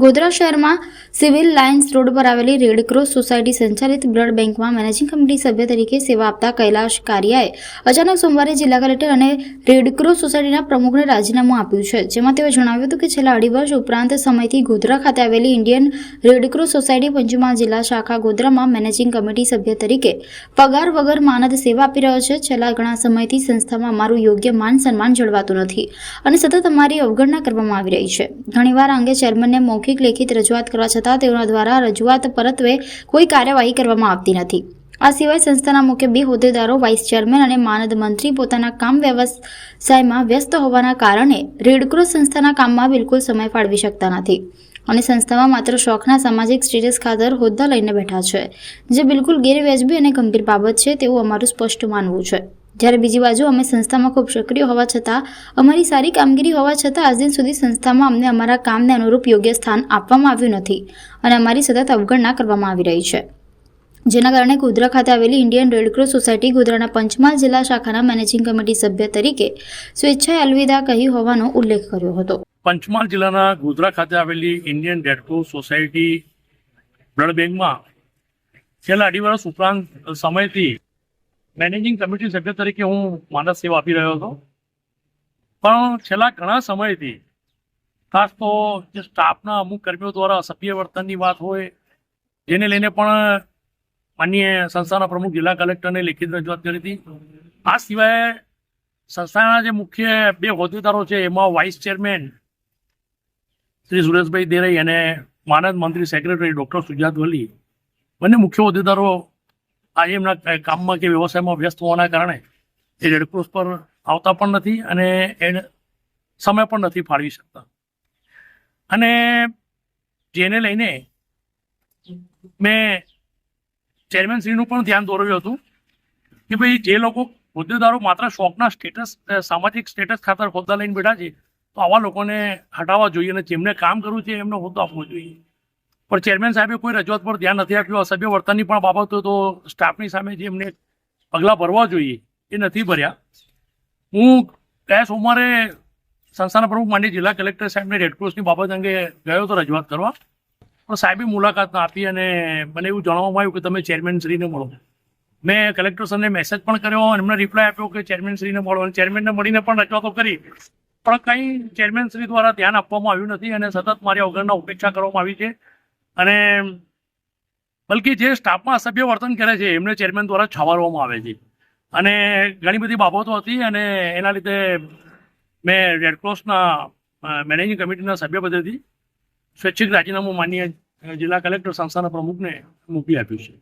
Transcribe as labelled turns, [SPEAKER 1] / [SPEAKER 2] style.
[SPEAKER 1] ગોધરા શહેરમાં civil lines road પર આવેલી રેડક્રોસ સોસાયટી સંચાલિત બ્લડ બેંકમાં મેનેજિંગ કમિટી સભ્ય તરીકે સેવા આપતા કૈલાશ કારિયાએ અચાનક સોમવારે જિલ્લા કલેક્ટર અને રેડક્રોસ સોસાયટીના પ્રમુખને રાજીનામું આપ્યું છે, જેમાં તેઓએ જણાવ્યું હતું કે છેલ્લા અઢી વર્ષ ઉપરાંત સમયથી ગોધરા ખાતે આવેલી ઇન્ડિયન રેડક્રોસ સોસાયટી પંચમહાલ જિલ્લા શાખા ગોધરામાં મેનેજિંગ કમિટી સભ્ય તરીકે પગાર વગર માનદ સેવા આપી રહ્યો છે. છેલ્લા ઘણા સમયથી સંસ્થામાં અમારું યોગ્ય માન સન્માન જળવાતું નથી અને સતત અમારી અવગણના કરવામાં આવી રહી છે. ઘણીવાર અંગે ચેરમેનને મૌખિક લેખિત રજૂઆત કરવા છતાં તેઓના દ્વારા રજૂઆત પરત્વે કોઈ કાર્યવાહી કરવામાં આવતી નથી. આ સિવાય સંસ્થાના મુખ્ય બે હોદ્દેદારો, વાઇસ ચેરમેન અને માનદ મંત્રી પોતાના કામ વ્યવસાયમાં વ્યસ્ત હોવાના કારણે રેડક્રોસ સંસ્થાના કામમાં બિલકુલ સમય ફાળવી શકતા નથી. અને સંસ્થામાં માત્ર શોખના સામાજિક સ્ટેટસ ખાતર હોદ્દા લઈને બેઠા છે, જે બિલકુલ ગેરવ્યાજબી અને ગંભીર બાબત છે તેવું અમારું સ્પષ્ટ માનવું છે. જ્યારે બીજી બાજુ અમે સંસ્થામાં ખૂબ સક્રિય હોવા છતાં, અમારી સારી કામગીરી હોવા છતાં આજ દિન સુધી સંસ્થામાં અમને અમારા કામને અનુરૂપ યોગ્ય સ્થાન આપવામાં આવ્યું નથી અને અમારી સતત અવગણના કરવામાં આવી રહી છે. જેના કારણે ગોધરા ખાતે આવેલી ઇન્ડિયન રેડક્રોસ સોસાયટી ગોધરાના પંચમહાલ જિલ્લા શાખાના મેનેજિંગ કમિટી સભ્ય તરીકે સ્વેચ્છાએ અલવિદા કહી હોવાનો ઉલ્લેખ કર્યો હતો.
[SPEAKER 2] પંચમહાલ જિલ્લાના ગોધરા ખાતે આવેલી ઇન્ડિયન રેડક્રોસ સોસાયટી બ્લડ બેંકમાં છેલ્લા અઢી વર્ષ ઉપરાંત સમયથી મેનેજિંગ કમિટી સભ્ય તરીકે હું માનસ સેવા આપી રહ્યો હતો. પણ છેલ્લા ઘણા સમયથી, ખાસ તો જે સ્ટાફના અમુક કર્મીઓ દ્વારા અસભ્ય વર્તનની વાત હોય, જેને લઈને પણ માન્ય સંસ્થાના પ્રમુખ જિલ્લા કલેક્ટરને લેખિત રજૂઆત કરી હતી. આ સિવાય સંસ્થાના જે મુખ્ય બે હોદ્દેદારો છે, એમાં વાઇસ ચેરમેન શ્રી સુરેશભાઈ દેરાઈ અને માનદ મંત્રી સેક્રેટરી ડૉક્ટર સુજાત વલી. બંને મુખ્ય હોદ્દેદારો આજે એમના કામમાં કે વ્યવસાયમાં વ્યસ્ત હોવાના કારણે એ રેડક્રોસ પર આવતા પણ નથી અને એને સમય પણ નથી ફાળવી શકતા. અને જેને લઈને મેં ચેરમેનશ્રીનું પણ ધ્યાન દોરવ્યું હતું કે ભાઈ જે લોકો હોદ્દેદારો માત્ર શોખના સ્ટેટસ સામાજિક સ્ટેટસ ખાતર હોદ્દા લઈને બેઠા છે, તો આવા લોકોને હટાવવા જોઈએ અને જેમને કામ કરવું છે એમને હોદ્દો આપવો જોઈએ. પણ ચેરમેન સાહેબે કોઈ રજૂઆત પર ધ્યાન નથી આપ્યું. અસભ્ય વર્તનની પણ બાબતો તો સ્ટાફની સામે જે એમને પગલાં ભરવા જોઈએ એ નથી ભર્યા. હું ગયા સોમવારે સંસ્થાના પ્રમુખ માંડી જિલ્લા કલેક્ટર સાહેબને રેડક્રોસની બાબત અંગે ગયો હતો રજૂઆત કરવા. પણ સાહેબે મુલાકાત આપી અને મને એવું જણાવવામાં આવ્યું કે તમે ચેરમેનશ્રીને મળો. મેં કલેક્ટર સરને મેસેજ પણ કર્યો એમને રિપ્લાય આપ્યો કે ચેરમેનશ્રીને મળો અને ચેરમેનને મળીને પણ રજૂઆતો કરી. પણ કંઈ ચેરમેનશ્રી દ્વારા ધ્યાન આપવામાં આવ્યું નથી અને સતત મારી અવગણના ઉપેક્ષા કરવામાં આવી છે. અને બલકે જે સ્ટાફમાં અસભ્ય વર્તન કરે છે, એમને ચેરમેન દ્વારા છવારવામાં આવે છે. અને ઘણી બધી બાબતો હતી અને એના લીધે મેં રેડક્રોસના મેનેજિંગ કમિટીના સભ્ય પદેથી સ્વૈચ્છિક રાજીનામું માનીય જિલ્લા કલેક્ટર સંસ્થાના પ્રમુખને મોકલી આપ્યું છે.